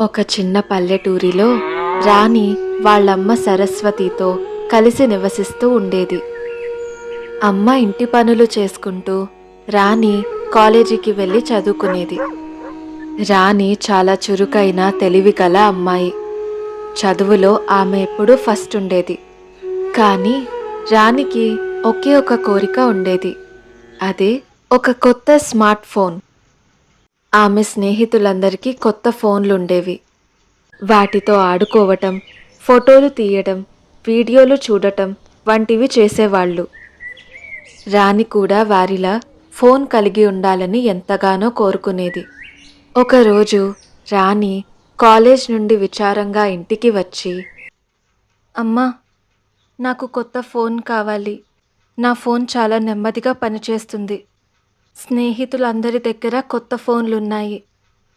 ఒక చిన్న పల్లెటూరిలో రాణి వాళ్ళమ్మ సరస్వతితో కలిసి నివసిస్తూ ఉండేది. అమ్మ ఇంటి పనులు చేసుకుంటూ రాణి కాలేజీకి వెళ్ళి చదువుకునేది. రాణి చాలా చురుకైన తెలివి గల అమ్మాయి. చదువులో ఆమె ఎప్పుడూ ఫస్ట్ ఉండేది. కానీ రాణికి ఒకే ఒక కోరిక ఉండేది. అదే ఒక కొత్త స్మార్ట్ ఫోన్ ఆమె స్నేహితులందరికీ కొత్త ఫోన్లుండేవి. వాటితో ఆడుకోవటం ఫోటోలు తీయటం వీడియోలు చూడటం వంటివి చేసేవాళ్ళు. రాణి కూడా వారిలా ఫోన్ కలిగి ఉండాలని ఎంతగానో కోరుకునేది. ఒకరోజు రాణి కాలేజ్ నుండి విచారంగా ఇంటికి వచ్చి అమ్మా నాకు కొత్త ఫోన్ కావాలి. నా ఫోన్ చాలా నెమ్మదిగా పనిచేస్తుంది. స్నేహితులందరి దగ్గర కొత్త ఫోన్లున్నాయి.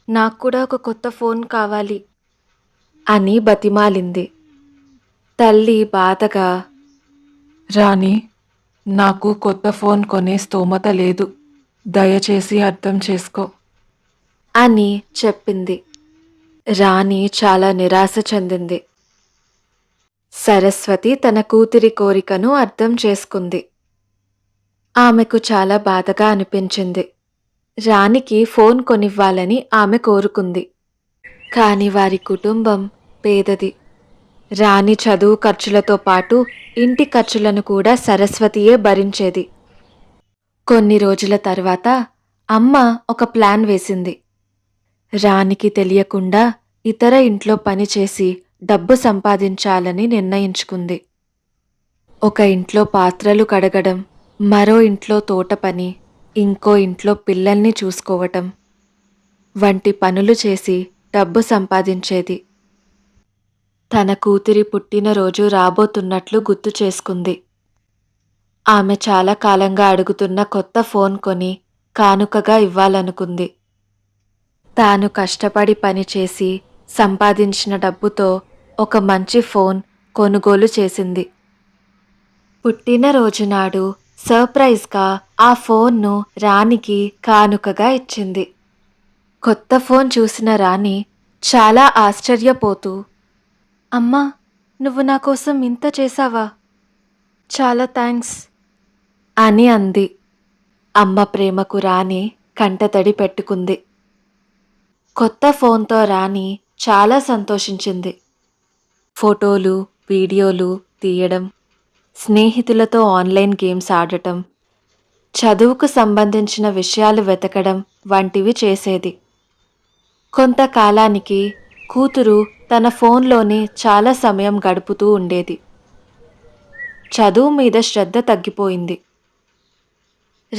నాకు కూడా ఒక కొత్త ఫోన్ కావాలి అని బతిమాలింది. తల్లి బాధగా రాణి నాకు కొత్త ఫోన్ కొనే స్తోమత లేదు. దయచేసి అర్థం చేసుకో. అని చెప్పింది. రాణి చాలా నిరాశ చెందింది. సరస్వతి తన కూతురి కోరికను అర్థం చేసుకుంది. ఆమెకు చాలా బాధగా అనిపించింది. రాణికి ఫోన్ కొనివ్వాలని ఆమె కోరుకుంది. కాని వారి కుటుంబం పేదది. రాణి చదువు ఖర్చులతో పాటు ఇంటి ఖర్చులను కూడా సరస్వతియే భరించేది. కొన్ని రోజుల తర్వాత అమ్మ ఒక ప్లాన్ వేసింది. రాణికి తెలియకుండా ఇతర ఇంట్లో పనిచేసి డబ్బు సంపాదించాలని నిర్ణయించుకుంది. ఒక ఇంట్లో పాత్రలు కడగడం మరో ఇంట్లో తోట పని ఇంకో ఇంట్లో పిల్లల్ని చూసుకోవటం. వంటి పనులు చేసి డబ్బు సంపాదించేది. తన కూతురి పుట్టినరోజు రాబోతున్నట్లు గుర్తు చేసుకుంది. ఆమె చాలా కాలంగా అడుగుతున్న కొత్త ఫోన్ కొని కానుకగా ఇవ్వాలనుకుంది. తాను కష్టపడి పనిచేసి సంపాదించిన డబ్బుతో ఒక మంచి ఫోన్ కొనుగోలు చేసింది. పుట్టినరోజు నాడు సర్ప్రైజ్గా ఆ ఫోన్ను రాణికి కానుకగా ఇచ్చింది. కొత్త ఫోన్ చూసిన రాణి చాలా ఆశ్చర్యపోతూ అమ్మా నువ్వు నా కోసం ఇంత చేశావా? చాలా థ్యాంక్స్ అని అంది. అమ్మ ప్రేమకు రాణి కంటతడి పెట్టుకుంది. కొత్త ఫోన్తో రాణి చాలా సంతోషించింది. ఫోటోలు వీడియోలు తీయడం స్నేహితులతో ఆన్లైన్ గేమ్స్ ఆడటం చదువుకు సంబంధించిన విషయాలు వెతకడం వంటివి చేసేది. కొంతకాలానికి కూతురు తన ఫోన్లోనే చాలా సమయం గడుపుతూ ఉండేది. చదువు మీద శ్రద్ధ తగ్గిపోయింది.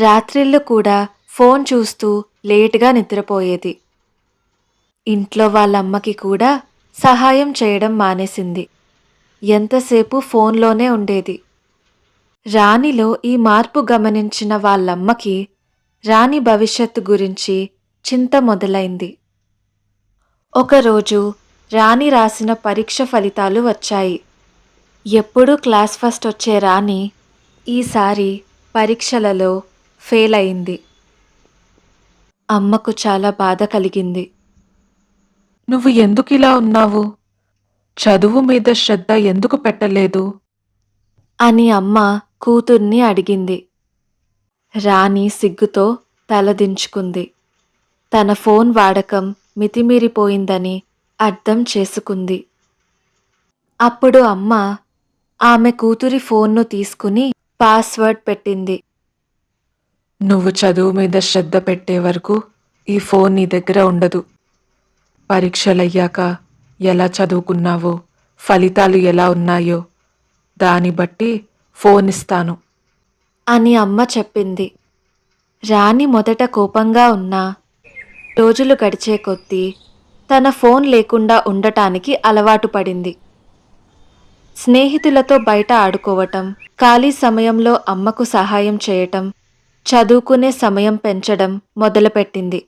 రాత్రిళ్ళు కూడా ఫోన్ చూస్తూ లేటుగా నిద్రపోయేది. ఇంట్లో వాళ్ళమ్మకి కూడా సహాయం చేయడం మానేసింది. ఎంతసేపు ఫోన్లోనే ఉండేది. రాణిలో ఈ మార్పు గమనించిన వాళ్ళమ్మకి రాణి భవిష్యత్తు గురించి చింత మొదలైంది. ఒకరోజు రాణి రాసిన పరీక్ష ఫలితాలు వచ్చాయి. ఎప్పుడూ క్లాస్ ఫస్ట్ వచ్చే రాణి ఈసారి పరీక్షలలో ఫెయిల్ అయింది. అమ్మకు చాలా బాధ కలిగింది. నువ్వు ఎందుకు ఇలా ఉన్నావు? చదువు మీద శ్రద్ధ ఎందుకు పెట్టలేదు? అని అమ్మ కూతుర్ని అడిగింది. రాణి సిగ్గుతో తలదించుకుంది తన ఫోన్ వాడకం మితిమీరిపోయిందని అర్థం చేసుకుంది. అప్పుడు అమ్మ ఆమె కూతురి ఫోన్ను తీసుకుని పాస్వర్డ్ పెట్టింది. నువ్వు చదువు మీద శ్రద్ధ పెట్టే వరకు ఈ ఫోన్ నీ దగ్గర ఉండదు. పరీక్షలయ్యాక ఎలా చదువుకున్నావో ఫలితాలు ఎలా ఉన్నాయో దాన్ని బట్టి ఫోన్ ఇస్తాను. అని అమ్మ చెప్పింది. రాణి మొదట కోపంగా ఉన్నా రోజులు గడిచే కొద్దీ తన ఫోన్ లేకుండా ఉండటానికి అలవాటు పడింది. స్నేహితులతో బయట ఆడుకోవటం ఖాళీ సమయంలో అమ్మకు సహాయం చేయటం చదువుకునే సమయం పెంచడం మొదలుపెట్టింది.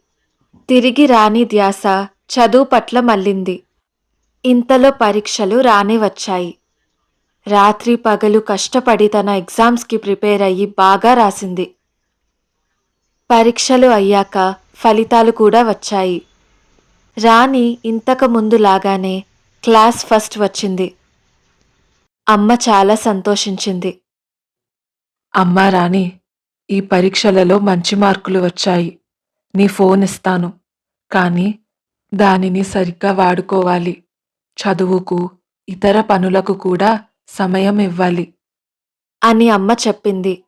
తిరిగి రాణి ధ్యాస చదువు పట్ల మళ్ళింది. ఇంతలో పరీక్షలు రానే వచ్చాయి. రాత్రి పగలు కష్టపడి తన ఎగ్జామ్స్కి ప్రిపేర్ అయ్యి బాగా రాసింది. పరీక్షలు అయ్యాక ఫలితాలు కూడా వచ్చాయి. రాణి ఇంతకు ముందు లాగానే క్లాస్ ఫస్ట్ వచ్చింది. అమ్మ చాలా సంతోషించింది. అమ్మా రాణి ఈ పరీక్షలలో మంచి మార్కులు వచ్చాయి. నీ ఫోన్ ఇస్తాను. కానీ దానిని సరిగ్గా వాడుకోవాలి. చదువుకు ఇతర పనులకు కూడా సమయం ఇవ్వాలి. అని అమ్మ చెప్పింది.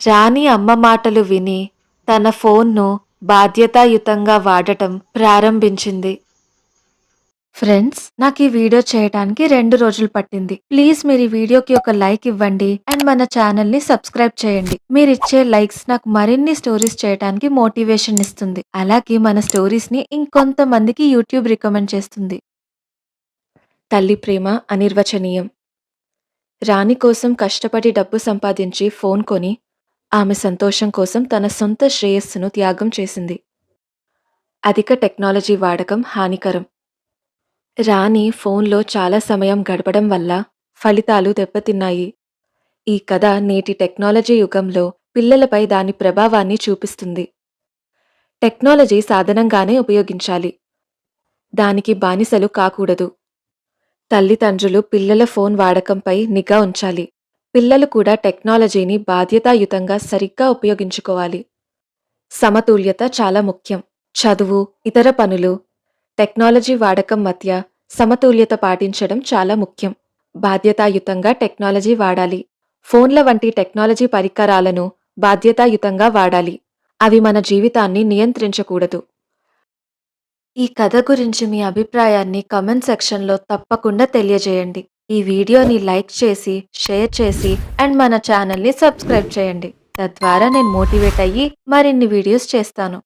రాణి అమ్మ మాటలు విని తన ఫోన్ను బాధ్యతాయుతంగా వాడటం ప్రారంభించింది. ఫ్రెండ్స్ నాకు ఈ వీడియో చేయడానికి రెండు రోజులు పట్టింది. ప్లీజ్ మీరు ఈ వీడియోకి ఒక లైక్ ఇవ్వండి అండ్ మన ఛానల్ని సబ్స్క్రైబ్ చేయండి. మీరు ఇచ్చే లైక్స్ నాకు మరిన్ని స్టోరీస్ చేయడానికి మోటివేషన్ ఇస్తుంది. అలాగే మన స్టోరీస్ని ఇంకొంతమందికి యూట్యూబ్ రికమెండ్ చేస్తుంది. తల్లి ప్రేమ అనిర్వచనీయం. రాణి కోసం కష్టపడి డబ్బు సంపాదించి ఫోన్ కొని ఆమె సంతోషం కోసం తన సొంత శ్రేయస్సును త్యాగం చేసింది. అధిక టెక్నాలజీ వాడకం హానికరం. రాణి ఫోన్లో చాలా సమయం గడపడం వల్ల ఫలితాలు దెబ్బతిన్నాయి. ఈ కథ నేటి టెక్నాలజీ యుగంలో పిల్లలపై దాని ప్రభావాన్ని చూపిస్తుంది. టెక్నాలజీ సాధనంగానే ఉపయోగించాలి. దానికి బానిసలు కాకూడదు. తల్లిదండ్రులు పిల్లల ఫోన్ వాడకంపై నిఘా ఉంచాలి. పిల్లలు కూడా టెక్నాలజీని బాధ్యతాయుతంగా సరిగ్గా ఉపయోగించుకోవాలి. సమతుల్యత చాలా ముఖ్యం. చదువు ఇతర పనులు టెక్నాలజీ వాడకం మధ్య సమతుల్యత పాటించడం చాలా ముఖ్యం. బాధ్యతాయుతంగా టెక్నాలజీ వాడాలి. ఫోన్ల వంటి టెక్నాలజీ పరికరాలను బాధ్యతాయుతంగా వాడాలి. అవి మన జీవితాన్ని నియంత్రించకూడదు. ఈ కథ గురించి మీ అభిప్రాయాన్ని కమెంట్ సెక్షన్లో తప్పకుండా తెలియజేయండి. ఈ వీడియోని లైక్ చేసి షేర్ చేసి అండ్ మన ఛానల్ని సబ్స్క్రైబ్ చేయండి. తద్వారా నేను మోటివేట్ అయ్యి మరిన్ని వీడియోస్ చేస్తాను.